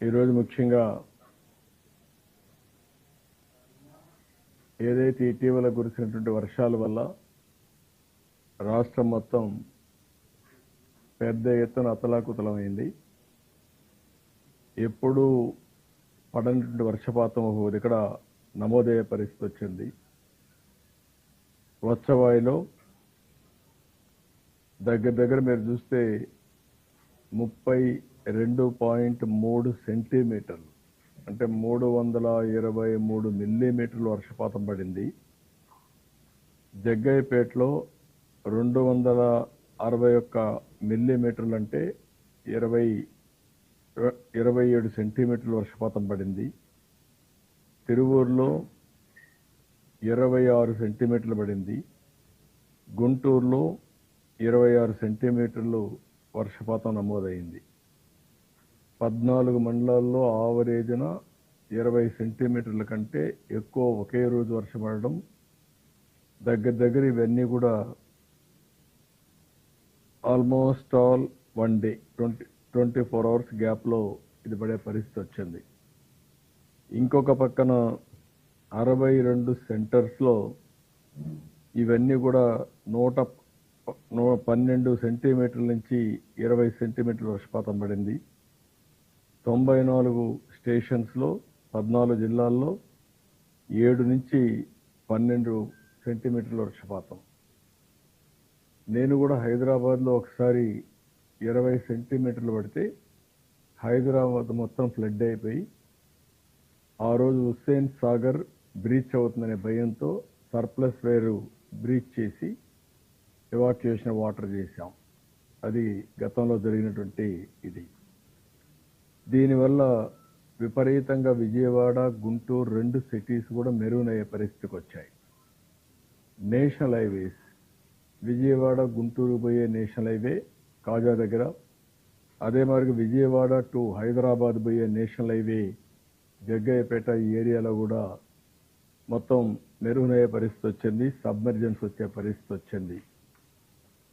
ఈరోజు ముఖ్యంగా ఏదైతే ఇటీవల కురిసినటువంటి వర్షాల వల్ల రాష్ట్రం మొత్తం పెద్ద ఎత్తున అతలాకుతలమైంది. ఎప్పుడూ పడనటువంటి వర్షపాతం ఒక ఇక్కడ నమోదయ్యే పరిస్థితి వచ్చింది. వచ్చవాయిలో దగ్గర దగ్గర మీరు చూస్తే ముప్పై రెండు పాయింట్ మూడు సెంటీమీటర్లు. అంటే మూడు వందల ఇరవై మూడు మిల్లీమీటర్లు వర్షపాతం పడింది. జగ్గయ్యపేటలో రెండు వందల అరవై ఒక్క మిల్లీమీటర్లు అంటే ఇరవై ఇరవై ఏడు సెంటీమీటర్లు వర్షపాతం పడింది. తిరువూరులో ఇరవై ఆరు సెంటీమీటర్లు పడింది. గుంటూరులో ఇరవై ఆరు సెంటీమీటర్లు వర్షపాతం నమోదైంది. పద్నాలుగు మండలాల్లో ఆవరేజ్న ఇరవై సెంటీమీటర్ల కంటే ఎక్కువ ఒకే రోజు వర్షం పడడం దగ్గర దగ్గర ఇవన్నీ కూడా almost all one day twenty twenty four hours గ్యాప్లో ఇది పడే పరిస్థితి వచ్చింది. ఇంకొక పక్కన అరవై రెండు సెంటర్స్లో ఇవన్నీ కూడా నూట నూ- పన్నెండు సెంటీమీటర్ల నుంచి ఇరవై సెంటీమీటర్ల వర్షపాతం పడింది. తొంభై నాలుగు స్టేషన్స్లో పద్నాలుగు జిల్లాల్లో ఏడు నుంచి పన్నెండు సెంటీమీటర్ల వర్షపాతం. నేను కూడా హైదరాబాద్లో ఒకసారి ఇరవై సెంటీమీటర్లు పడితే హైదరాబాద్ మొత్తం ఫ్లడ్ అయిపోయి ఆ రోజు హుస్సేన్ సాగర్ బ్రీచ్ అవుతుందనే భయంతో సర్ప్లస్ వేరు బ్రీచ్ చేసి ఎవాక్యుయేషన్ వాటర్ చేశాం. అది గతంలో జరిగినటువంటి ఇది. దీనివల్ల విపరీతంగా విజయవాడ గుంటూరు రెండు సిటీస్ కూడా మెరుగునయ్యే పరిస్థితికి వచ్చాయి. నేషనల్ హైవేస్ విజయవాడ గుంటూరు పోయే నేషనల్ హైవే కాజా దగ్గర. అదే మరి విజయవాడ టు హైదరాబాద్ పోయే నేషనల్ హైవే జగ్గయ్యపేట ఈ ఏరియాలో కూడా మొత్తం మెరుగునయ్యే పరిస్థితి వచ్చింది సబ్మెర్జెన్స్ వచ్చే పరిస్థితి వచ్చింది.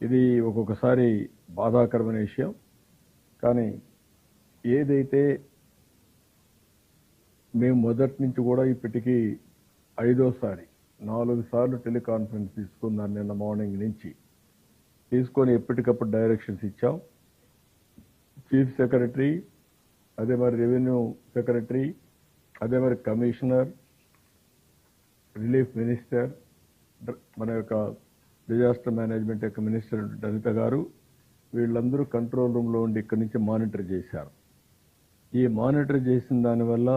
ఇది ఒక్కొక్కసారి బాధాకరమైన విషయం. కానీ ఏదైతే మేము మొదటి నుంచి కూడా ఇప్పటికీ ఐదోసారి నాలుగు సార్లు టెలికాన్ఫరెన్స్ తీసుకున్నాను నిన్న మార్నింగ్ నుంచి. తీసుకొని ఎప్పటికప్పుడు డైరెక్షన్స్ ఇచ్చాం. చీఫ్ సెక్రటరీ అదే మరి రెవెన్యూ సెక్రటరీ అదే మరి కమిషనర్ రిలీఫ్ మినిస్టర్ మన యొక్క డిజాస్టర్ మేనేజ్మెంట్ యొక్క మినిస్టర్ లలిత గారు వీళ్ళందరూ కంట్రోల్ రూమ్లో ఉండి ఇక్కడి నుంచి మానిటర్ చేశారు. ఈ మానిటర్ చేసిన దానివల్ల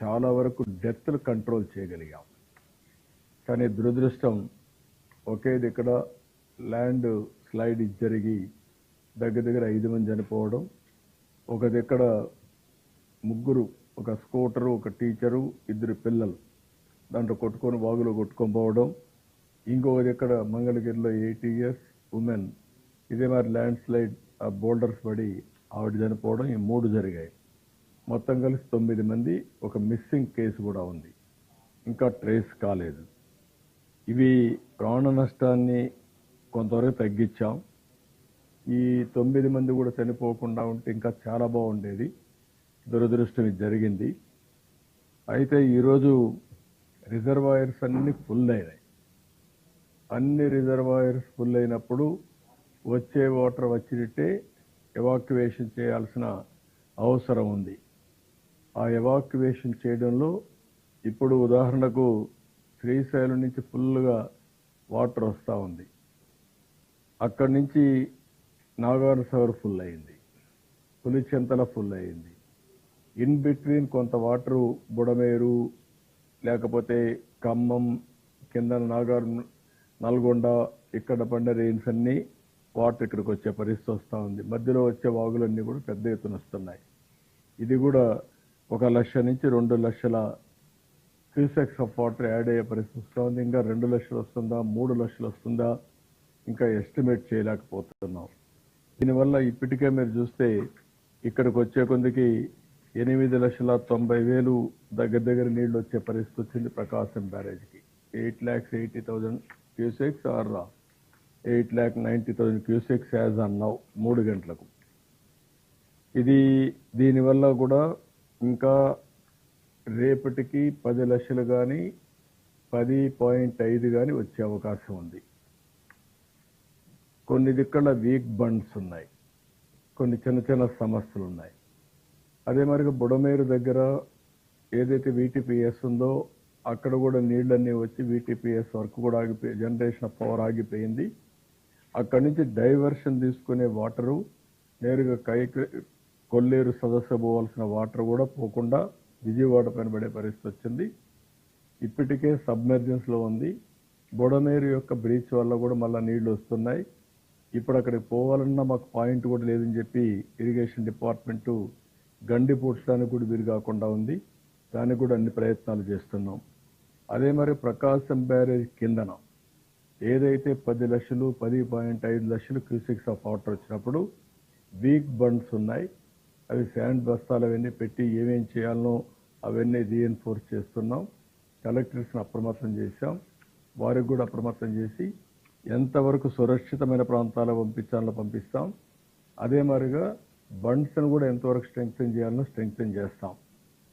చాలా వరకు డెత్లు కంట్రోల్ చేయగలిగాం. కానీ దురదృష్టం ఒకే దగ్గర ల్యాండ్ స్లైడ్ జరిగి దగ్గర దగ్గర ఐదు మంది చనిపోవడం ఒక దగ్గర ముగ్గురు ఒక స్కూటరు ఒక టీచరు ఇద్దరు పిల్లలు దాంట్లో కొట్టుకొని వాగులో కొట్టుకొని పోవడం ఇంకొక దగ్గర మంగళగిరిలో ఎయిటీ ఇయర్స్ ఉమెన్ ఇదే మరి ల్యాండ్ స్లైడ్ ఆ బోల్డర్స్ పడి ఆవిడ చనిపోవడం ఈ మూడు జరిగాయి. మొత్తం కలిసి తొమ్మిది మంది ఒక మిస్సింగ్ కేసు కూడా ఉంది. ఇంకా ట్రేస్ కాలేదు. ఇవి ప్రాణ నష్టాన్ని కొంతవరకు తగ్గించాం. ఈ తొమ్మిది మంది కూడా చనిపోకుండా ఉంటే ఇంకా చాలా బాగుండేది. దురదృష్టం ఇది జరిగింది. అయితే ఈరోజు రిజర్వాయర్స్ అన్నీ ఫుల్ అయినాయి అన్ని రిజర్వాయర్స్ ఫుల్ అయినప్పుడు వచ్చే వాటర్ వచ్చినట్టే ఎవాక్యువేషన్ చేయాల్సిన అవసరం ఉంది. ఆ ఎవాక్యువేషన్ చేయడంలో ఇప్పుడు ఉదాహరణకు శ్రీశైలం నుంచి ఫుల్గా వాటర్ వస్తూ ఉంది. అక్కడి నుంచి నాగార్ సవర్ ఫుల్ అయింది. పులిచెంతల ఫుల్ అయింది. ఇన్ బిట్వీన్ కొంత వాటరు బుడమేరు లేకపోతే ఖమ్మం కింద నాగార్ నల్గొండ ఇక్కడ పడిన రెయిన్స్ అన్నీ వాటర్ ఇక్కడికి వచ్చే పరిస్థితి వస్తూ ఉంది. మధ్యలో వచ్చే వాగులన్నీ కూడా పెద్ద ఎత్తున వస్తున్నాయి. ఇది కూడా ఒక లక్ష నుంచి రెండు లక్షల క్యూసెక్స్ ఆఫ్ వాటర్ యాడ్ అయ్యే పరిస్థితి వస్తూ ఉంది. ఇంకా రెండు లక్షలు వస్తుందా మూడు లక్షలు వస్తుందా ఇంకా ఎస్టిమేట్ చేయలేకపోతున్నాం. దీనివల్ల ఇప్పటికే మీరు చూస్తే ఇక్కడికి వచ్చే కొందికి ఎనిమిది లక్షల తొంభై వేలు దగ్గర దగ్గర నీళ్ళు వచ్చే పరిస్థితి వచ్చింది Prakasam బ్యారేజ్కి. Eight lakhs eighty thousand cusecs or eight lakh ninety thousand cusecs as అన్నావు మూడు గంటలకు. ఇది దీనివల్ల కూడా ఇంకా రేపటికి పది లక్షలు కానీ పది పాయింట్ ఐదు కానీ వచ్చే అవకాశం ఉంది. కొన్ని దిక్కల వీక్ బండ్స్ ఉన్నాయి. కొన్ని చిన్న చిన్న సమస్యలు ఉన్నాయి. అదే మరి బుడమేరు దగ్గర ఏదైతే వీటీపీఎస్ ఉందో అక్కడ కూడా నీళ్ళన్నీ వచ్చి వీటీపీఎస్ వర్క్ కూడా ఆగిపోయి జనరేషన్ ఆఫ్ పవర్ ఆగిపోయింది. అక్కడి నుంచి డైవర్షన్ తీసుకునే వాటరు నేరుగా కై కొల్లేరు సదస్సు పోవాల్సిన వాటర్ కూడా పోకుండా విజయవాడ పైన పడే పరిస్థితి వచ్చింది. ఇప్పటికే సబ్మెర్జెన్స్లో ఉంది. బుడమేరు యొక్క బ్రీచ్ వల్ల కూడా మళ్ళీ నీళ్ళు వస్తున్నాయి. ఇప్పుడు అక్కడికి పోవాలన్నా మాకు పాయింట్ కూడా లేదని చెప్పి ఇరిగేషన్ డిపార్ట్మెంటు గండి పూడ్చడానికి కూడా వీలు కాకుండా ఉంది. దానికి కూడా అన్ని ప్రయత్నాలు చేస్తున్నాం. అదే మరి ప్రకాశం బ్యారేజ్ కిందన ఏదైతే పది లక్షలు పది పాయింట్ ఐదు లక్షలు క్యూసిక్స్ ఆఫ్ వాటర్ వచ్చినప్పుడు వీక్ బండ్స్ ఉన్నాయి. అవి శాండ్ బస్తాలు అవన్నీ పెట్టి ఏమేం చేయాలనో అవన్నీ రీఎన్ఫోర్స్ చేస్తున్నాం. కలెక్టర్స్ని అప్రమత్తం చేశాం. వారికి కూడా అప్రమత్తం చేసి ఎంతవరకు సురక్షితమైన ప్రాంతాలకు పంపించాలో పంపిస్తాం. అదే మాదిరిగా బండ్స్ని కూడా ఎంతవరకు స్ట్రెంగ్తన్ చేయాలనో స్ట్రెంగ్తన్ చేస్తాం.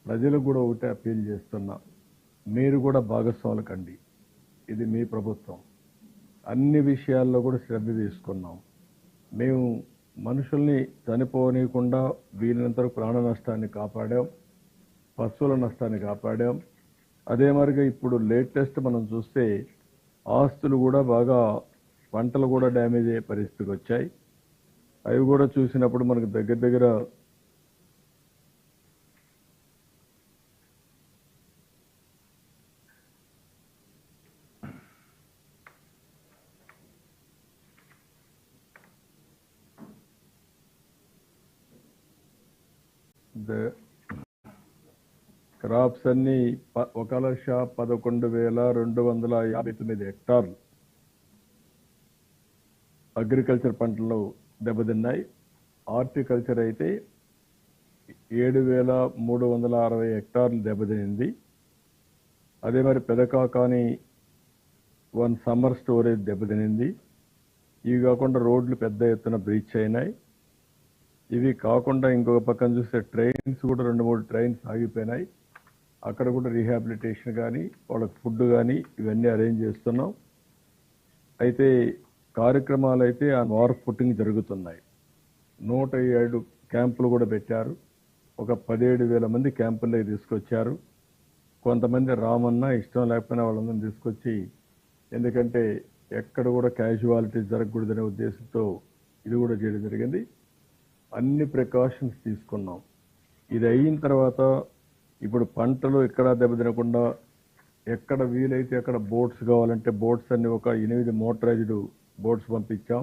ప్రజలకు కూడా ఒకటే అప్పీల్ చేస్తున్నాం. మీరు కూడా భాగస్వాములు కండి. ఇది మీ ప్రభుత్వం. అన్ని విషయాల్లో కూడా శ్రద్ధ తీసుకున్నాం. మేము మనుషుల్ని చనిపోనీయకుండా వీలైనంత ప్రాణ నష్టాన్ని కాపాడాం పశువుల నష్టాన్ని కాపాడాం. అదే మరిగా ఇప్పుడు లేటెస్ట్ మనం చూస్తే ఆస్తులు కూడా బాగా పంటలు కూడా డ్యామేజ్ అయ్యే పరిస్థితికి వచ్చాయి. అవి కూడా చూసినప్పుడు మనకు దగ్గర దగ్గర సన్ని ప- ఒక లక్ష పదకొండు వేల రెండు వందల యాభై తొమ్మిది హెక్టార్లు అగ్రికల్చర్ పంటలు దెబ్బతిన్నాయి. హార్టికల్చర్ అయితే ఏడు వేల మూడు వందల అరవై హెక్టార్లు దెబ్బతినింది. అదే మరి పెదకాకాని వన్ సమ్మర్ స్టోరేజ్ దెబ్బతినింది. ఇవి కాకుండా రోడ్లు పెద్ద ఎత్తున బ్రీచ్ అయినాయి. ఇవి కాకుండా ఇంకొక పక్కన చూస్తే ట్రైన్స్ కూడా రెండు మూడు ట్రైన్స్ ఆగిపోయినాయి. అక్కడ కూడా రీహాబిలిటేషన్ కానీ వాళ్ళకి ఫుడ్ కానీ ఇవన్నీ అరేంజ్ చేస్తున్నాం. అయితే కార్యక్రమాలు అయితే ఆ వార్ ఫుట్టింగ్ జరుగుతున్నాయి. నూట ఏడు క్యాంపులు కూడా పెట్టారు. ఒక పదిహేడు వేల మంది క్యాంపుల్లోకి తీసుకొచ్చారు. కొంతమంది రామన్నా ఇష్టం లేకపోయినా వాళ్ళందరినీ తీసుకొచ్చి ఎందుకంటే ఎక్కడ కూడా క్యాజువాలిటీ జరగకూడదనే ఉద్దేశంతో ఇది కూడా చేయడం జరిగింది. అన్ని ప్రికాషన్స్ తీసుకున్నాం. ఇది అయిన తర్వాత ఇప్పుడు పంటలు ఎక్కడ దెబ్బతినకుండా ఎక్కడ వీలైతే అక్కడ బోట్స్ కావాలంటే బోట్స్ అన్ని ఒక ఎనిమిది మోటరైజ్డ్ బోట్స్ పంపించాం.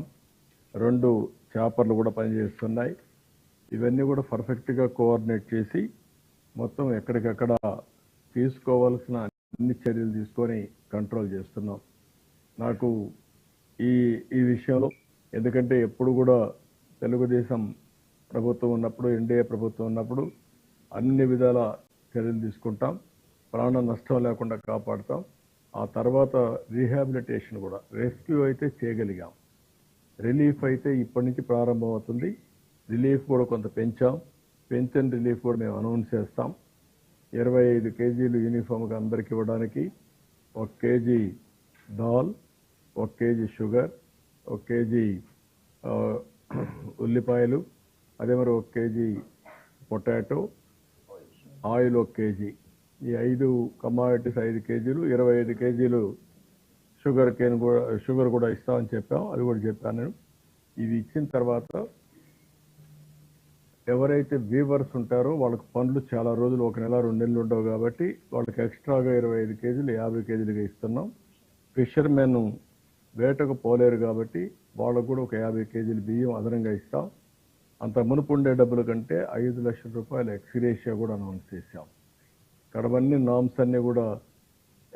రెండు చేపర్లు కూడా పనిచేస్తున్నాయి. ఇవన్నీ కూడా పర్ఫెక్ట్గా కోఆర్డినేట్ చేసి మొత్తం ఎక్కడికక్కడ తీసుకోవాల్సిన అన్ని చర్యలు తీసుకొని కంట్రోల్ చేస్తున్నాం. నాకు ఈ ఈ విషయంలో ఎందుకంటే ఎప్పుడు కూడా తెలుగుదేశం ప్రభుత్వం ఉన్నప్పుడు ఎన్డీఏ ప్రభుత్వం ఉన్నప్పుడు అన్ని విధాల చర్యలు తీసుకుంటాం. ప్రాణ నష్టం లేకుండా కాపాడుతాం. ఆ తర్వాత రీహాబిలిటేషన్ కూడా రెస్క్యూ అయితే చేయగలిగాం. రిలీఫ్ అయితే ఇప్పటి నుంచి ప్రారంభం అవుతుంది రిలీఫ్ కూడా కొంత పెంచాం. పెన్షన్ రిలీఫ్ కూడా మేము అనౌన్స్ చేస్తాం. ఇరవై ఐదు కేజీలు యూనిఫామ్గా అందరికి ఇవ్వడానికి ఒక కేజీ దాల్ ఒక కేజీ షుగర్ ఒక కేజీ ఉల్లిపాయలు అదే మరి ఒక కేజీ పొటాటో ఆయిల్ ఒక కేజీ. ఈ ఐదు కమాడిటీస్ ఐదు కేజీలు ఇరవై ఐదు కేజీలు షుగర్ కేన్ కూడా షుగర్ కూడా ఇస్తామని చెప్పాం. అది కూడా చెప్పాను నేను. ఇవి ఇచ్చిన తర్వాత ఎవరైతే వీవర్స్ ఉంటారో వాళ్ళకి పనులు చాలా రోజులు ఒక నెల రెండు నెలలు ఉండవు కాబట్టి వాళ్ళకి ఎక్స్ట్రాగా ఇరవై ఐదు కేజీలు యాభై కేజీలుగా ఇస్తున్నాం. ఫిషర్మెన్ వేటకు పోలేరు కాబట్టి వాళ్ళకు కూడా ఒక యాభై కేజీలు బియ్యం అదనంగా ఇస్తాం. అంత మునుపు ఉండే డబ్బుల కంటే ఐదు లక్షల రూపాయల ఎక్స్గ్రేషియా కూడా అనౌన్స్ చేశాం. కడవన్నీ నామ్స్ అన్ని కూడా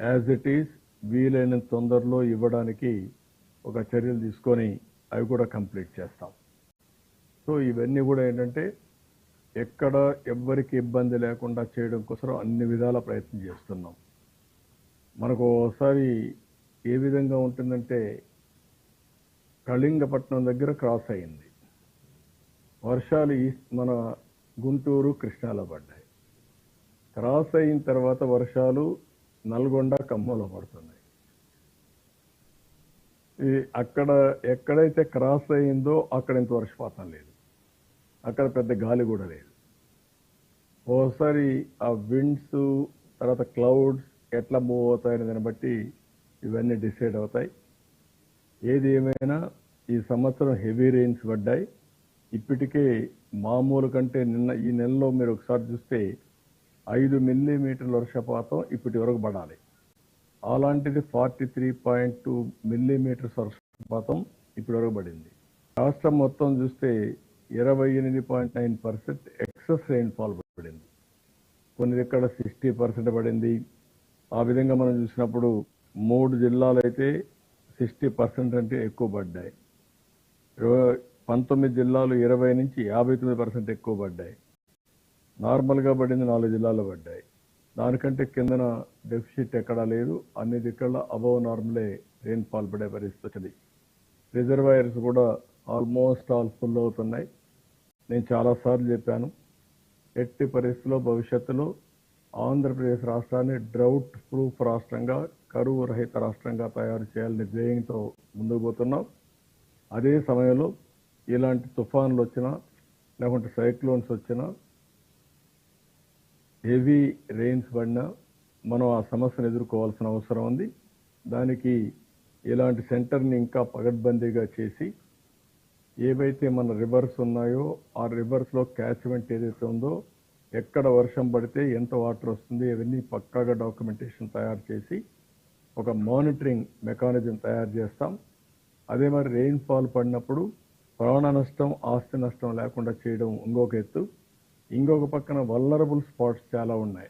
యాజ్ ఇట్ ఈస్ వీలైన తొందరలో ఇవ్వడానికి ఒక చర్యలు తీసుకొని అవి కూడా కంప్లీట్ చేస్తాం. సో ఇవన్నీ కూడా ఏంటంటే ఎక్కడ ఎవ్వరికి ఇబ్బంది లేకుండా చేయడం కోసం అన్ని విధాల ప్రయత్నం చేస్తున్నాం. మనకు ఒకసారి ఏ విధంగా ఉంటుందంటే కళింగపట్నం దగ్గర క్రాస్ అయింది. వర్షాలు ఈస్ట్ మన గుంటూరు కృష్ణాలో పడ్డాయి. క్రాస్ అయిన తర్వాత వర్షాలు నల్గొండ ఖమ్మంలో పడుతున్నాయి. ఈ అక్కడ ఎక్కడైతే క్రాస్ అయిందో అక్కడ ఇంత వర్షపాతం లేదు. అక్కడ పెద్ద గాలి కూడా లేదు. ఓసారి ఆ విండ్స్ తర్వాత క్లౌడ్స్ ఎట్లా మూవ్ అవుతాయనే దాన్ని బట్టి ఇవన్నీ డిసైడ్ అవుతాయి. ఏది ఏమైనా ఈ సంవత్సరం హెవీ రెయిన్స్ పడ్డాయి. ఇప్పటికే మామూలు కంటే నిన్న ఈ నెలలో మీరు ఒకసారి చూస్తే ఐదు మిల్లీమీటర్ల వర్షపాతం ఇప్పటి వరకు పడాలి. అలాంటిది forty three point two millimetres వర్షపాతం ఇప్పటి వరకు పడింది. రాష్ట్రం మొత్తం చూస్తే ఇరవై ఎనిమిది point nine percent excess rainfall పడింది. కొన్ని ఇక్కడ సిక్స్టీ పర్సెంట్ పడింది. ఆ విధంగా మనం చూసినప్పుడు మూడు జిల్లాలు అయితే సిక్స్టీ పర్సెంట్ అంటే ఎక్కువ పడ్డాయి. పంతొమ్మిది జిల్లాలు ఇరవై నుంచి యాభై తొమ్మిది పర్సెంట్ ఎక్కువ పడ్డాయి. నార్మల్గా పడింది నాలుగు జిల్లాలు పడ్డాయి. దానికంటే కిందన డెఫిసిట్ ఎక్కడా లేదు. అన్ని దిక్కల అబవ్ నార్మలే రెయిన్ఫాల్ పడే పరిస్థితి. వచ్చింది రిజర్వాయర్స్ కూడా ఆల్మోస్ట్ ఆల్ ఫుల్ అవుతున్నాయి. నేను చాలాసార్లు చెప్పాను ఎట్టి పరిస్థితుల్లో భవిష్యత్తులో ఆంధ్రప్రదేశ్ రాష్ట్రాన్ని డ్రౌట్ ప్రూఫ్ రాష్ట్రంగా కరువు రహిత రాష్ట్రంగా తయారు చేయాలనే ధ్యేయంతో ముందుకు పోతున్నాం. అదే సమయంలో ఇలాంటి తుఫాన్లు వచ్చినా లేకుంటే సైక్లోన్స్ వచ్చినా హెవీ రెయిన్స్ పడినా మనం ఆ సమస్యను ఎదుర్కోవాల్సిన అవసరం ఉంది. దానికి ఇలాంటి సెంటర్ని ఇంకా పగడ్బందీగా చేసి ఏవైతే మన రివర్స్ ఉన్నాయో ఆ రివర్స్లో క్యాచ్మెంట్ ఏదైతే ఉందో ఎక్కడ వర్షం పడితే ఎంత వాటర్ వస్తుంది అవన్నీ పక్కాగా డాక్యుమెంటేషన్ తయారు చేసి ఒక మానిటరింగ్ మెకానిజం తయారు చేస్తాం. అదే మరి రెయిన్ఫాల్ పడినప్పుడు ప్రాణ నష్టం ఆస్తి నష్టం లేకుండా చేయడం ఇంకొక ఎత్తు. ఇంకొక పక్కన వల్లరబుల్ స్పాట్స్ చాలా ఉన్నాయి.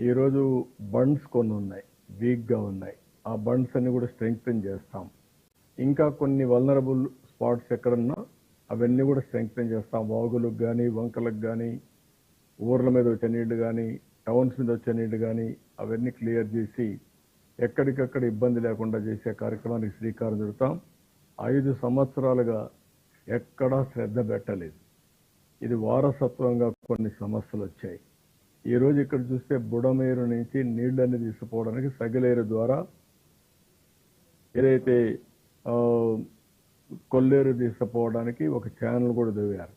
ఈరోజు బండ్స్ కొన్ని ఉన్నాయి వీక్గా ఉన్నాయి. ఆ బండ్స్ అన్ని కూడా స్ట్రెంగ్తన్ చేస్తాం. ఇంకా కొన్ని వల్నరబుల్ స్పాట్స్ ఎక్కడున్నా అవన్నీ కూడా స్ట్రెంగ్తన్ చేస్తాం. వాగులకు కానీ వంకలకు కానీ ఊర్ల మీద వచ్చే నీళ్ళు కానీ టౌన్స్ మీద వచ్చే నీళ్ళు కానీ అవన్నీ క్లియర్ చేసి ఎక్కడికక్కడ ఇబ్బంది లేకుండా చేసే కార్యక్రమానికి శ్రీకారం చుడతాం. ఐదు సంవత్సరాలుగా ఎక్కడా శ్రద్ధ పెట్టలేదు. ఇది వారసత్వంగా కొన్ని సమస్యలు వచ్చాయి ఈ రోజు ఇక్కడ చూస్తే బుడమేరు నుంచి నీళ్ళని తీసుకుపోవడానికి సగిలేరు ద్వారా ఏదైతే కొల్లేరు తీసుకుపోవడానికి ఒక ఛానల్ కూడా దిగారు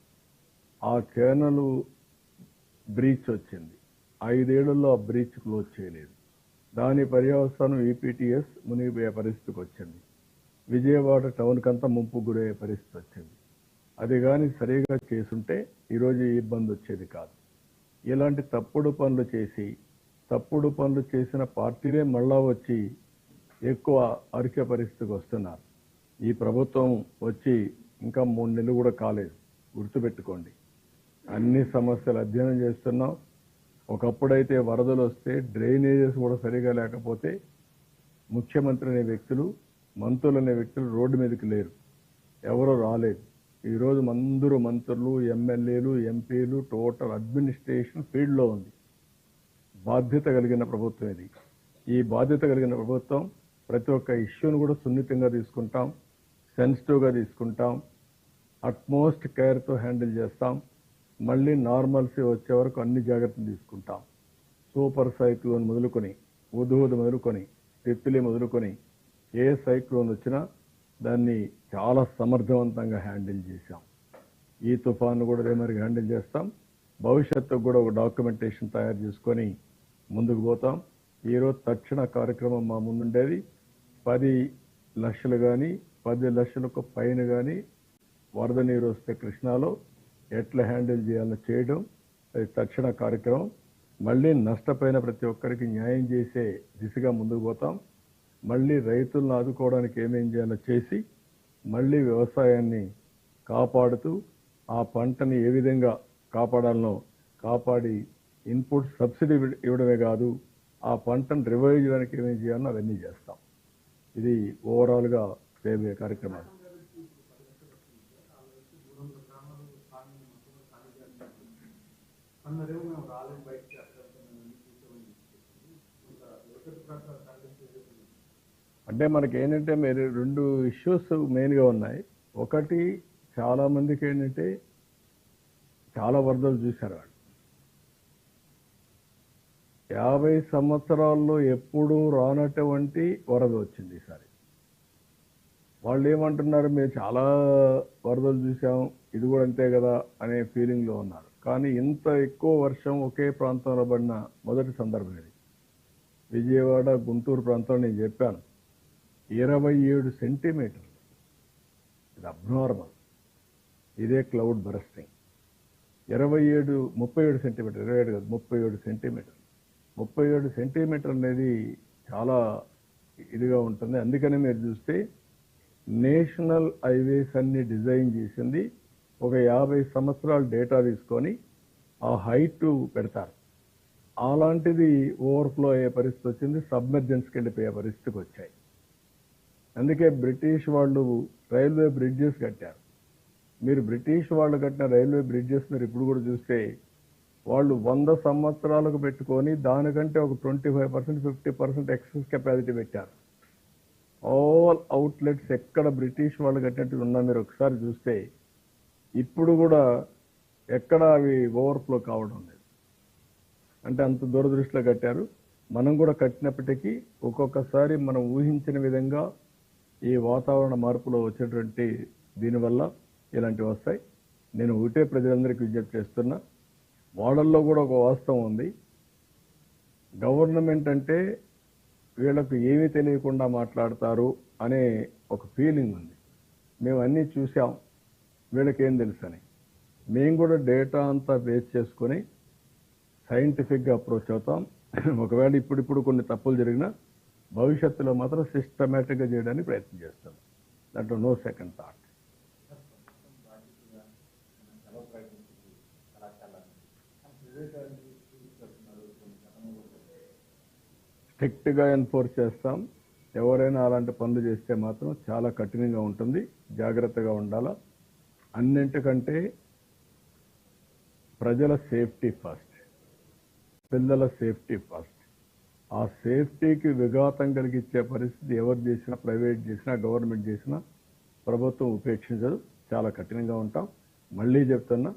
ఆ ఛానల్ బ్రీచ్ వచ్చింది. ఐదేళ్ళలో ఆ బ్రీచ్ క్లోజ్ చేయలేదు. దాని పర్యవసానం ఈపీటీఎస్ మునిగిపోయే పరిస్థితికి వచ్చింది. విజయవాడ టౌన్కంతా ముంపు గురయ్యే పరిస్థితి వచ్చింది. అది కానీ సరిగా చేసుంటే ఈరోజు ఈ ఇబ్బంది వచ్చేది కాదు. ఇలాంటి తప్పుడు పనులు చేసి తప్పుడు పనులు చేసిన పార్టీలే మళ్ళా వచ్చి ఎక్కువ అరికే పరిస్థితికి వస్తున్నారు. ఈ ప్రభుత్వం వచ్చి ఇంకా మూడు నెలలు కూడా కాలేదు. గుర్తుపెట్టుకోండి. అన్ని సమస్యలు అధ్యయనం చేస్తున్నాం. ఒకప్పుడైతే వరదలు వస్తే డ్రైనేజెస్ కూడా సరిగా లేకపోతే ముఖ్యమంత్రి అనే వ్యక్తులు మంత్రులు అనే వ్యక్తులు రోడ్డు మీదకి లేరు. ఎవరో రాలేదు. ఈరోజు అందరూ మంత్రులు ఎమ్మెల్యేలు ఎంపీలు టోటల్ అడ్మినిస్ట్రేషన్ ఫీల్డ్లో ఉంది. బాధ్యత కలిగిన ప్రభుత్వం ఇది. ఈ బాధ్యత కలిగిన ప్రభుత్వం ప్రతి ఒక్క ఇష్యూను కూడా సున్నితంగా తీసుకుంటాం సెన్సిటివ్గా తీసుకుంటాం అట్మోస్ట్ కేర్తో హ్యాండిల్ చేస్తాం మళ్ళీ నార్మల్సీ వచ్చే వరకు అన్ని జాగ్రత్తలు తీసుకుంటాం. సూపర్ సైక్లోన్ మొదలుకొని ఉదుహుదు మొదలుకొని తిత్లీ మొదలుకొని ఏ సైక్లోన్ వచ్చినా దాన్ని చాలా సమర్థవంతంగా హ్యాండిల్ చేశాం. ఈ తుఫాను కూడా అదే మరి హ్యాండిల్ చేస్తాం. భవిష్యత్తుకు కూడా ఒక డాక్యుమెంటేషన్ తయారు చేసుకొని ముందుకు పోతాం. ఈరోజు తక్షణ కార్యక్రమం మా ముందుండేది. పది లక్షలు కానీ పది లక్షలకు పైన కానీ వరద నీరు వస్తే కృష్ణాలో ఎట్లా హ్యాండిల్ చేయాలో చేయడం. అది తక్షణ కార్యక్రమం. మళ్ళీ నష్టపోయిన ప్రతి ఒక్కరికి న్యాయం చేసే దిశగా ముందుకు పోతాం. మళ్ళీ రైతులను ఆదుకోవడానికి ఏమేం చేయాలో చేసి మళ్ళీ వ్యవసాయాన్ని కాపాడుతూ ఆ పంటని ఏ విధంగా కాపాడాలనో కాపాడి ఇన్పుట్ సబ్సిడీ ఇవ్వడమే కాదు ఆ పంటను రివైవ్ చేయడానికి ఏమేం చేయాలో అవన్నీ చేస్తాం. ఇది ఓవరాల్గా చేయబోయే కార్యక్రమాలు. అందరేమో మేము రాలేదు బయటకి అక్కడ కూర్చోమని కొంత ఒకటి ప్రకారం కండక్ట్ చేసేది అంటే మనకి ఏంటంటే మీరు రెండు ఇష్యూస్ మెయిన్గా ఉన్నాయి. ఒకటి చాలామందికి ఏంటంటే చాలా వరదలు చూశారు వాళ్ళు. యాభై సంవత్సరాల్లో ఎప్పుడూ రానటువంటి వరద వచ్చింది ఈసారి. వాళ్ళు ఏమంటున్నారు మేము చాలా వరదలు చూసాం ఇది కూడా అంతే కదా అనే ఫీలింగ్లో ఉన్నారు. కానీ ఇంత ఎక్కువ వర్షం ఒకే ప్రాంతంలో పడిన మొదటి సందర్భం ఇది. విజయవాడ గుంటూరు ప్రాంతంలో నేను చెప్పాను. ఇరవై ఏడు సెంటీమీటర్లు. ఇది అబ్నార్మల్ ఇదే క్లౌడ్ బరస్టింగ్ ఇరవై ఏడు ముప్పై ఏడు సెంటీమీటర్ ఇరవై ఏడు కాదు ముప్పై ఏడు సెంటీమీటర్ ముప్పై ఏడు సెంటీమీటర్ అనేది చాలా ఇదిగా ఉంటుంది. అందుకని మీరు చూస్తే నేషనల్ హైవేస్ అన్ని డిజైన్ చేసింది. ఒక యాభై సంవత్సరాల డేటా తీసుకొని ఆ హైట్ పెడతారు. అలాంటిది ఓవర్ఫ్లో అయ్యే పరిస్థితి వచ్చింది. సబ్మెర్జెన్స్కి వెళ్ళిపోయే పరిస్థితికి వచ్చాయి. అందుకే బ్రిటిష్ వాళ్ళు రైల్వే బ్రిడ్జెస్ కట్టారు. మీరు బ్రిటిష్ వాళ్ళు కట్టిన రైల్వే బ్రిడ్జెస్ మీరు ఇప్పుడు కూడా చూస్తే వాళ్ళు వంద సంవత్సరాలకు పెట్టుకొని దానికంటే ఒక twenty five percent fifty percent excess capacity పెట్టారు. ఆల్ అవుట్లెట్స్ ఎక్కడ బ్రిటిష్ వాళ్ళు కట్టినట్టు ఉన్నా మీరు ఒకసారి చూస్తే ఇప్పుడు కూడా ఎక్కడ అవి ఓవర్ఫ్లో కావడం లేదు. అంటే అంత దూరదృష్టిలో కట్టారు. మనం కూడా కట్టినప్పటికీ ఒక్కొక్కసారి మనం ఊహించిన విధంగా ఈ వాతావరణ మార్పులో వచ్చేటువంటి దీనివల్ల ఇలాంటివి వస్తాయి. నేను ఒకటే ప్రజలందరికీ విజ్ఞప్తి చేస్తున్నా మోడల్లో కూడా ఒక వాస్తవం ఉంది. గవర్నమెంట్ అంటే వీళ్ళకు ఏమీ తెలియకుండా మాట్లాడతారు అనే ఒక ఫీలింగ్ ఉంది. మేము అన్నీ చూసాం వీళ్ళకేం తెలుసని. మేము కూడా డేటా అంతా బేస్ చేసుకొని సైంటిఫిక్గా అప్రోచ్ అవుతాం. ఒకవేళ ఇప్పుడిప్పుడు కొన్ని తప్పులు జరిగినా భవిష్యత్తులో మాత్రం సిస్టమేటిక్గా చేయడానికి ప్రయత్నం చేస్తాం. దాంట్లో నో సెకండ్ థాట్ స్ట్రిక్ట్గా ఎన్ఫోర్స్ చేస్తాం. ఎవరైనా అలాంటి పనులు చేస్తే మాత్రం చాలా కఠినంగా ఉంటుంది. జాగ్రత్తగా ఉండాలా? అన్నింటికంటే ప్రజల సేఫ్టీ ఫస్ట్ పిల్లల సేఫ్టీ ఫస్ట్ ఆ సేఫ్టీకి విఘాతం కలిగించే పరిస్థితి ఎవరు చేసినా ప్రైవేట్ చేసినా గవర్నమెంట్ చేసినా ప్రభుత్వం ఉపేక్షించదు. చాలా కఠినంగా ఉంటాం. మళ్ళీ చెప్తున్నా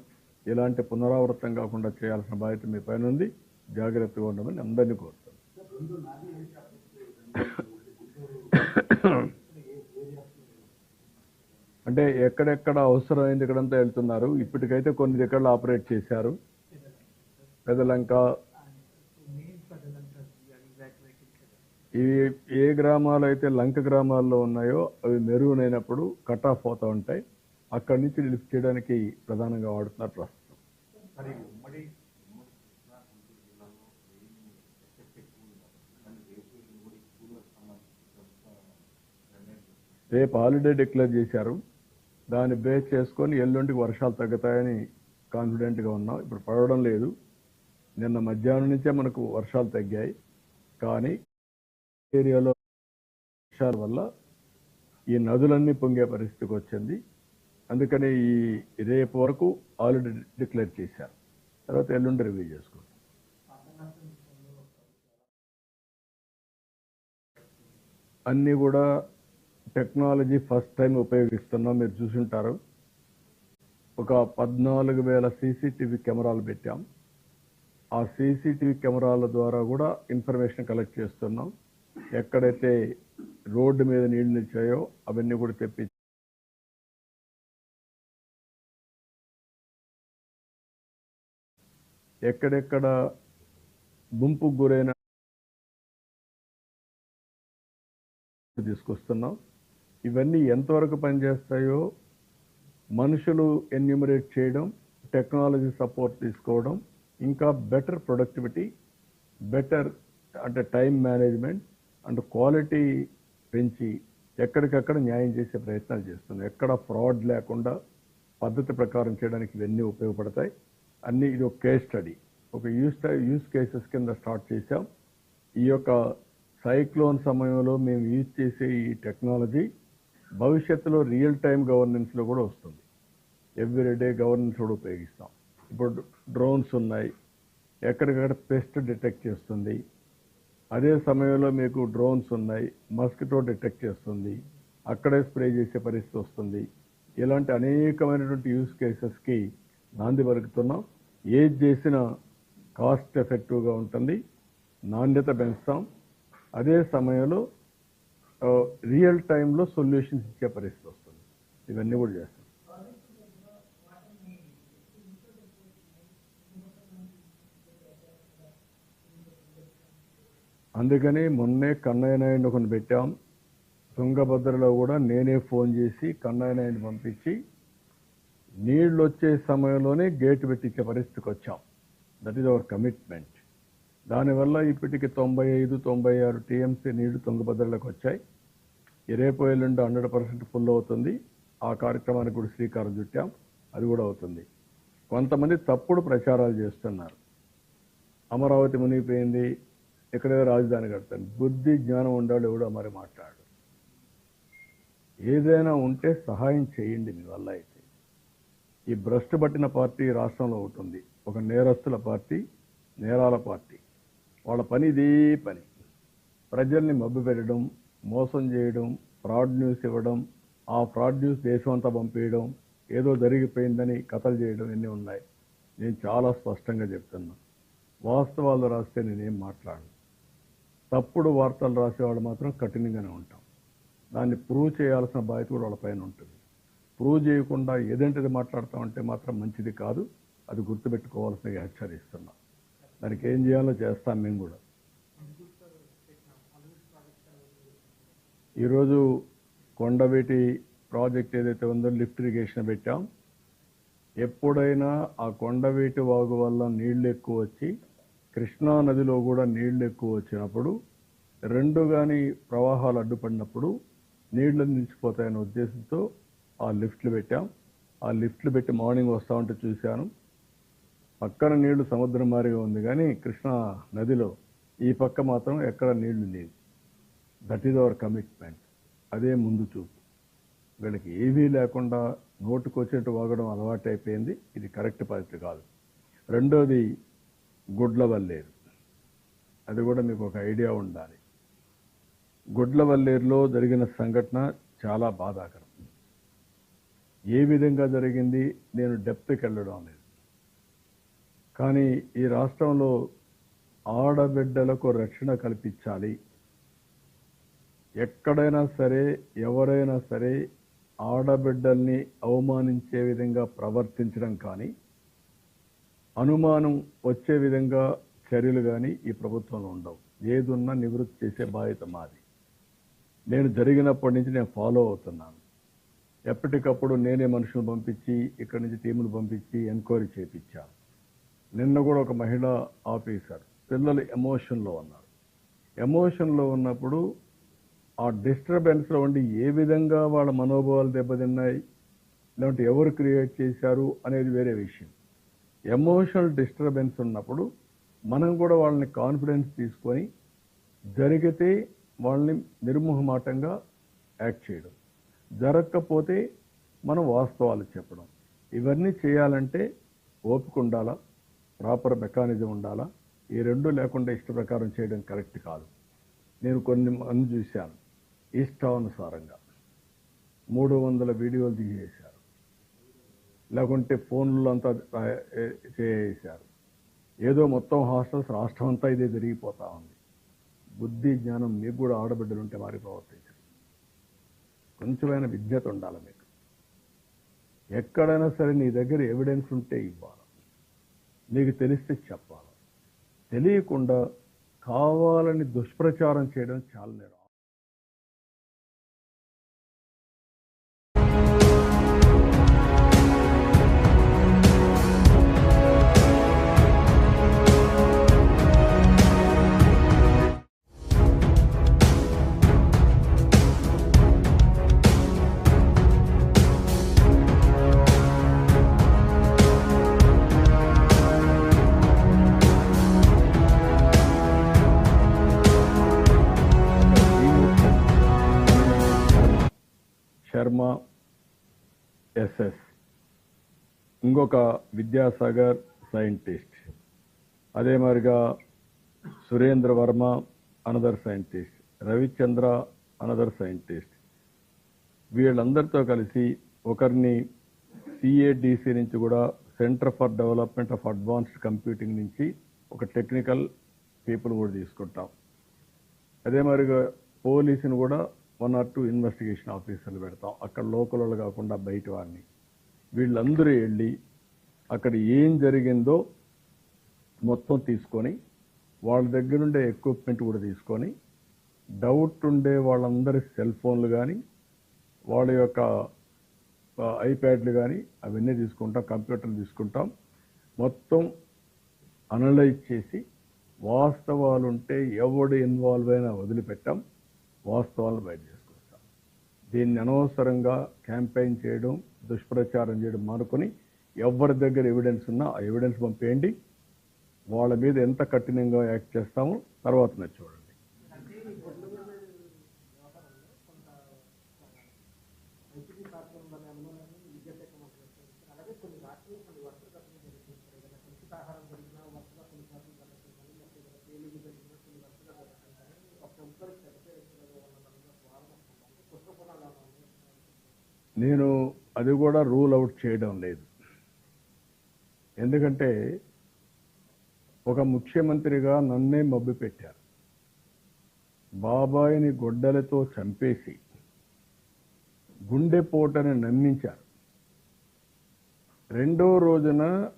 ఇలాంటి పునరావృతం కాకుండా చేయాల్సిన బాధ్యత మీ పైన ఉంది. జాగ్రత్తగా ఉండమని అందరినీ కోరుతాం అంటే ఎక్కడెక్కడ అవసరమైంది ఇక్కడంతా వెళ్తున్నారు. ఇప్పటికైతే కొన్ని దగ్గరలో ఆపరేట్ చేశారు. పెదలంక ఇవి ఏ గ్రామాలు అయితే లంక గ్రామాల్లో ఉన్నాయో అవి మెరుగునైనప్పుడు కట్ ఆఫ్ అవుతూ ఉంటాయి. అక్కడి నుంచి లిఫ్ట్ చేయడానికి ప్రధానంగా వాడుతున్నారు ప్రస్తుతం. రేపు హాలిడే డిక్లేర్ చేశారు. దాన్ని బేస్ చేసుకొని ఎల్లుండికి వర్షాలు తగ్గుతాయని కాన్ఫిడెంట్గా ఉన్నాం. ఇప్పుడు పడడం లేదు. నిన్న మధ్యాహ్నం నుంచే మనకు వర్షాలు తగ్గాయి. కానీ ఏరియాలో వర్షాల వల్ల ఈ నదులన్నీ పొంగే పరిస్థితికి వచ్చింది. అందుకని ఈ రేపు వరకు ఆల్రెడీ డిక్లేర్ చేశారు. తర్వాత ఎల్లుండి రివ్యూ చేసుకుంటాం అన్నీ కూడా టెక్నాలజీ ఫస్ట్ టైం ఉపయోగిస్తున్నాం. మీరు చూసుంటారు. ఒక పద్నాలుగు వేల సీసీటీవీ కెమెరాలు పెట్టాం. ఆ సీసీటీవీ కెమెరాల ద్వారా కూడా ఇన్ఫర్మేషన్ కలెక్ట్ చేస్తున్నాం. ఎక్కడైతే రోడ్డు మీద నీళ్ళు నిలిచాయో అవన్నీ కూడా తెప్పి ఎక్కడెక్కడ గుంపుకు గురైన తీసుకొస్తున్నాం. ఇవన్నీ ఎంతవరకు పనిచేస్తాయో మనుషులు ఎన్యూమరేట్ చేయడం టెక్నాలజీ సపోర్ట్ తీసుకోవడం ఇంకా బెటర్ ప్రొడక్టివిటీ బెటర్ అంటే టైం మేనేజ్మెంట్ అండ్ క్వాలిటీ పెంచి ఎక్కడికక్కడ న్యాయం చేసే ప్రయత్నాలు చేస్తున్నాం ఎక్కడ ఫ్రాడ్ లేకుండా పద్ధతి ప్రకారం చేయడానికి ఇవన్నీ ఉపయోగపడతాయి. అన్ని ఇది ఒక కేస్ స్టడీ ఒక యూస్ యూస్ కేసెస్ కింద స్టార్ట్ చేశాం. ఈ యొక్క సైక్లోన్ సమయంలో మేము యూజ్ చేసే ఈ టెక్నాలజీ భవిష్యత్తులో రియల్ టైం గవర్నెన్స్లో కూడా వస్తుంది. ఎవ్రీడే గవర్నెన్స్ కూడా ఉపయోగిస్తాం. ఇప్పుడు డ్రోన్స్ ఉన్నాయి. ఎక్కడికక్కడ పెస్ట్ డిటెక్ట్ చేస్తుంది. అదే సమయంలో మీకు డ్రోన్స్ ఉన్నాయి మస్కిటో డిటెక్ట్ చేస్తుంది అక్కడే స్ప్రే చేసే పరిస్థితి వస్తుంది. ఇలాంటి అనేకమైనటువంటి యూస్ కేసెస్కి నాంది పలుకుతున్నాం ఏది చేసినా కాస్ట్ ఎఫెక్టివ్గా ఉంటుంది నాణ్యత పెంచుతాం. అదే సమయంలో రియల్ టైంలో సొల్యూషన్స్ ఇచ్చే పరిస్థితి వస్తుంది. ఇవన్నీ కూడా చేస్తాం. అందుకని మొన్నే కన్నయ్య నాయుడు ఒకరిని పెట్టాం. తుంగభద్రలో కూడా నేనే ఫోన్ చేసి కన్నయ్య నాయుడిని పంపించి నీళ్ళు వచ్చే సమయంలోనే గేట్ పెట్టించే పరిస్థితికి వచ్చాం. దట్ ఈజ్ అవర్ కమిట్మెంట్ దానివల్ల ఇప్పటికి తొంభై ఐదు తొంభై ఆరు టీఎంసీ నీళ్ళు తుంగభద్రలోకి వచ్చాయి. ఈ రేపు ఎల్లుండి హండ్రెడ్ పర్సెంట్ ఫుల్ అవుతుంది. ఆ కార్యక్రమానికి కూడా శ్రీకారం చుట్టాం. అది కూడా అవుతుంది. కొంతమంది తప్పుడు ప్రచారాలు చేస్తున్నారు. అమరావతి మునిగిపోయింది. ఇక్కడే రాజధాని కడతాను. బుద్ధి జ్ఞానం ఉండాలి ఎవడో మరి మాట్లాడు ఏదైనా ఉంటే సహాయం చేయండి మీ వల్ల అయితే. ఈ భ్రష్టు పట్టిన పార్టీ రాష్ట్రంలో ఉంటుంది ఒక నేరస్తుల పార్టీ నేరాల పార్టీ. వాళ్ళ పని ఇదే పని. ప్రజల్ని మబ్బు పెట్టడం మోసం చేయడం ఫ్రాడ్ న్యూస్ ఇవ్వడం ఆ ఫ్రాడ్ న్యూస్ దేశం అంతా పంపేయడం ఏదో జరిగిపోయిందని కథలు చేయడం ఇన్ని ఉన్నాయి? నేను చాలా స్పష్టంగా చెప్తున్నా. వాస్తవాలు రాస్తే నేనేం మాట్లాడను. తప్పుడు వార్తలు రాసేవాళ్ళు మాత్రం కఠినంగానే ఉంటాం. దాన్ని ప్రూవ్ చేయాల్సిన బాధ్యత కూడా వాళ్ళ పైన ఉంటుంది. ప్రూవ్ చేయకుండా ఏదంటది మాట్లాడతామంటే మాత్రం మంచిది కాదు. అది గుర్తుపెట్టుకోవాల్సిన హెచ్చరిస్తున్నాం. దానికి ఏం చేయాలో చేస్తాం మేము కూడా. ఈరోజు కొండవీటి ప్రాజెక్ట్ ఏదైతే ఉందో లిఫ్ట్ ఇరిగేషన్ పెట్టాం. ఎప్పుడైనా ఆ కొండవీటి వాగు వల్ల నీళ్ళు ఎక్కువ వచ్చి కృష్ణా నదిలో కూడా నీళ్ళు ఎక్కువ వచ్చినప్పుడు రెండు గాని ప్రవాహాలు అడ్డుపడినప్పుడు నీళ్ళు నిలిచిపోతాయనే ఉద్దేశంతో ఆ లిఫ్ట్లు పెట్టాం. ఆ లిఫ్ట్లు పెట్టి మార్నింగ్ వస్తా ఉంటే చూశాను. పక్కన నీళ్ళు సముద్రం మారిగా ఉంది కానీ కృష్ణా నదిలో ఈ పక్క మాత్రం ఎక్కడ నీళ్ళు లేవు. దట్ ఈజ్ అవర్ కమిట్మెంట్ అదే ముందు చూపు. వీళ్ళకి ఏమీ లేకుండా నోటుకు వచ్చినట్టు వాగడం అలవాటు అయిపోయింది ఇది కరెక్ట్ పద్ధతి కాదు. రెండోది గుడ్ల వల్లేరు అది కూడా మీకు ఒక ఐడియా ఉండాలి. గుడ్ల వల్లేరులో జరిగిన సంఘటన చాలా బాధాకరం. ఏ విధంగా జరిగింది నేను డెప్త్కి వెళ్ళడం లేదు. కానీ ఈ రాష్ట్రంలో ఆడబిడ్డలకు రక్షణ కల్పించాలి. ఎక్కడైనా సరే ఎవరైనా సరే ఆడబిడ్డల్ని అవమానించే విధంగా ప్రవర్తించడం కానీ అనుమానం వచ్చే విధంగా చర్యలు కానీ ఈ ప్రభుత్వంలో ఉండవు. ఏదున్నా నివృత్తి చేసే బాధ్యత మాది. నేను జరిగినప్పటి నుంచి నేను ఫాలో అవుతున్నాను. ఎప్పటికప్పుడు నేనే మనుషులు పంపించి ఇక్కడి నుంచి టీములు పంపించి ఎంక్వైరీ చేయించాను నిన్న కూడా ఒక మహిళా ఆఫీసర్ పిల్లలు ఎమోషన్లో ఉన్నారు. ఎమోషన్లో ఉన్నప్పుడు ఆ డిస్టర్బెన్స్లో ఉండి ఏ విధంగా వాళ్ళ మనోభావాలు దెబ్బతిన్నాయి లేదంటే ఎవరు క్రియేట్ చేశారు అనేది వేరే విషయం. ఎమోషనల్ డిస్టర్బెన్స్ ఉన్నప్పుడు మనం కూడా వాళ్ళని కాన్ఫిడెన్స్ తీసుకొని జరిగితే వాళ్ళని నిర్మోహమాటంగా యాక్ట్ చేయడం. జరగకపోతే మనం వాస్తవాలు చెప్పడం. ఇవన్నీ చేయాలంటే ఓపిక ఉండాలా? ప్రాపర్ మెకానిజం ఉండాలా? ఈ రెండు లేకుండా ఇష్ట ప్రకారం చేయడం కరెక్ట్ కాదు. నేను కొన్ని మంది చూశాను ఇష్టానుసారంగా. మూడు వందల వీడియోలు తీసేశాను లేకుంటే ఫోన్లో అంతా రా- ఏదో మొత్తం హాస్టల్స్ రాష్ట్రం అంతా ఇదే జరిగిపోతూ ఉంది. బుద్ధి జ్ఞానం మీకు కూడా ఆడబిడ్డలు ఉంటే మారి ప్రవర్తించరు. కొంచెమైన విజ్ఞత ఉండాలి మీకు. ఎక్కడైనా సరే నీ దగ్గర ఎవిడెన్స్ ఉంటే ఇవ్వాలి. నీకు తెలిస్తే చెప్పాలి. తెలియకుండా కావాలని దుష్ప్రచారం చేయడం చాలా ఇంకొక విద్యాసాగర్ సైంటిస్ట్. అదే మాదిరిగా Surendra Varma another scientist. Ravichandra another scientist. వీళ్ళందరితో కలిసి ఒకరిని సిఏడిసి నుంచి కూడా centre for development of advanced computing నుంచి ఒక టెక్నికల్ పీపుల్ కూడా తీసుకుంటాం. అదే మరిగా పోలీసుని కూడా వన్ ఆర్ టూ ఇన్వెస్టిగేషన్ ఆఫీసర్లు పెడతాం. అక్కడ లోకల్ వాళ్ళు కాకుండా బయట వారిని. వీళ్ళందరూ వెళ్ళి అక్కడ ఏం జరిగిందో మొత్తం తీసుకొని వాళ్ళ దగ్గర ఉండే ఎక్విప్మెంట్ కూడా తీసుకొని డౌట్ ఉండే వాళ్ళందరి సెల్ ఫోన్లు కానీ వాళ్ళ యొక్క ఐప్యాడ్లు కానీ అవన్నీ తీసుకుంటాం కంప్యూటర్లు తీసుకుంటాం. మొత్తం అనలైజ్ చేసి వాస్తవాలు ఉంటే ఎవడు ఇన్వాల్వ్ అయినా వదిలిపెట్టాం వాస్తవాలను బయట దీన్ని అనవసరంగా క్యాంపెయిన్ చేయడం దుష్ప్రచారం చేయడం మానుకొని ఎవరి దగ్గర ఎవిడెన్స్ ఉన్నా ఆ ఎవిడెన్స్ పంపేయండి. వాళ్ళ మీద ఎంత కఠినంగా యాక్ట్ చేస్తామో తర్వాత చూడండి అంటే ఈ గొడ్ల మీద వ్యవహారంలో కొంత వైసీపీ పార్టీలో ఉన్న అనుమానాన్ని విద్యాశాఖ మంత్రి వ్యక్తం అలాగే కొన్ని రాష్ట్రాల్లో కొన్ని వరుస ఘటనలు జరుగుతుంటాయి ఏదైనా కలుషిత ఆహారం జరిగినా వరుసగా కొన్ని సార్లు జరుగుతుంది కానీ లేకపోతే ఏదైనా తేలిక జరిగినా కొన్ని వరుసగా జరుగుతుంది కానీ ఒక ప్రభుత్వానికి చనిపోయేస్తున్నారు వాళ్ళ వారం వస్తుంది అంటే కుట్రకోణాలు అలా ఉన్నాయి నేను అది కూడా రూల్ అవుట్ చేయడం లేదు. ఎందుకంటే ఒక ముఖ్యమంత్రిగా నన్నే మబ్బు పెట్టారు. బాబాయిని గొడ్డలతో చంపేసి గుండెపోటని నమ్మించారు. రెండో రోజున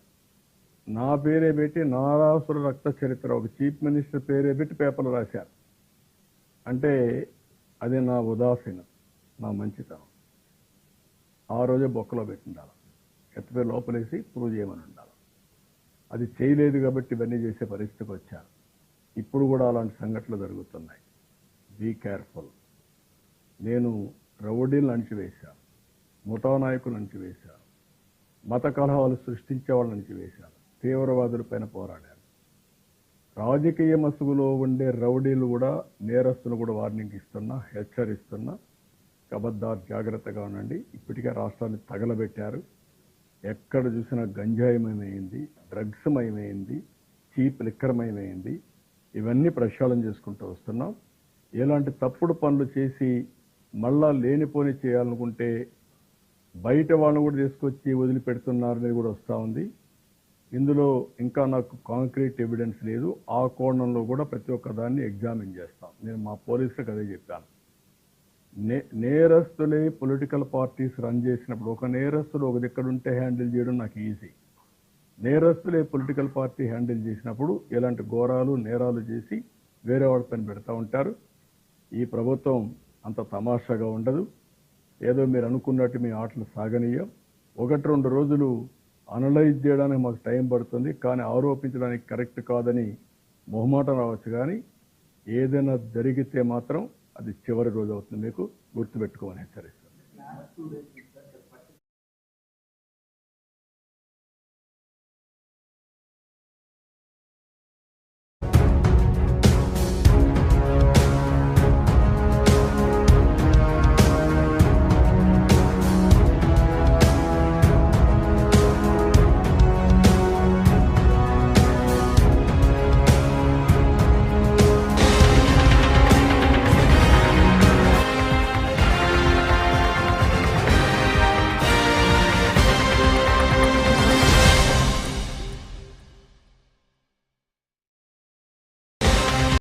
నా పేరే పెట్టి నారాసుర రక్త చరిత్ర ఒక చీఫ్ మినిస్టర్ పేరే పెట్టి పేపర్లు రాశారు. అంటే అది నా ఉదాసీనం నా మంచితనం. ఆ రోజే బొక్కలో పెట్టుండాలి. ఎత్తపై లోపలేసి ప్రూవ్ చేయమని ఉండాలి అది చేయలేదు కాబట్టి ఇవన్నీ చేసే పరిస్థితికి వచ్చారు. ఇప్పుడు కూడా అలాంటి సంఘటనలు జరుగుతున్నాయి. బీ కేర్ఫుల్ నేను రౌడీలను అణిచివేశాను. ముఠా నాయకులను అణిచివేశాను. మత కలహాలు సృష్టించే వాళ్ళని అణిచివేశాను. తీవ్రవాదుల పైన పోరాడాను. రాజకీయ మసుగులో ఉండే రౌడీలు కూడా నేరస్తులు కూడా వార్నింగ్ ఇస్తున్నా హెచ్చరిస్తున్నా కబద్దార్ జాగ్రత్తగా ఉండండి. ఇప్పటికే రాష్ట్రాన్ని తగలబెట్టారు. ఎక్కడ చూసినా గంజాయమయమైంది డ్రగ్స్ మయమైంది చీప్ లిక్కరమయమైంది. ఇవన్నీ ప్రక్షాళన చేసుకుంటూ వస్తున్నాం. ఇలాంటి తప్పుడు పనులు చేసి మళ్ళా లేనిపోని చేయాలనుకుంటే బయట వాళ్ళని కూడా తీసుకొచ్చి వదిలిపెడుతున్నారనేది కూడా వస్తూ ఉంది. ఇందులో ఇంకా నాకు కాంక్రీట్ ఎవిడెన్స్ లేదు. ఆ కోణంలో కూడా ప్రతి ఒక్క దాన్ని ఎగ్జామిన్ చేస్తాం. నేను మా పోలీసులకు అదే చెప్పాను. నే నేరస్తులే పొలిటికల్ పార్టీస్ రన్ చేసినప్పుడు ఒక నేరస్తుడు ఒక దగ్గర ఉంటే హ్యాండిల్ చేయడం నాకు ఈజీ. నేరస్తులే పొలిటికల్ పార్టీ హ్యాండిల్ చేసినప్పుడు ఇలాంటి ఘోరాలు నేరాలు చేసి వేరే వాడి పని పెడతా ఉంటారు. ఈ ప్రభుత్వం అంత తమాషాగా ఉండదు. ఏదో మీరు అనుకున్నట్టు మీ ఆటలు సాగనీయం. ఒకటి రెండు రోజులు అనలైజ్ చేయడానికి మాకు టైం పడుతుంది కానీ ఆరోపించడానికి కరెక్ట్ కాదని మొహమాటం రావచ్చు కానీ ఏదైనా జరిగితే మాత్రం అది చివరి రోజు అవుతుంది మీకు గుర్తుపెట్టుకోమని హెచ్చరిస్తుంది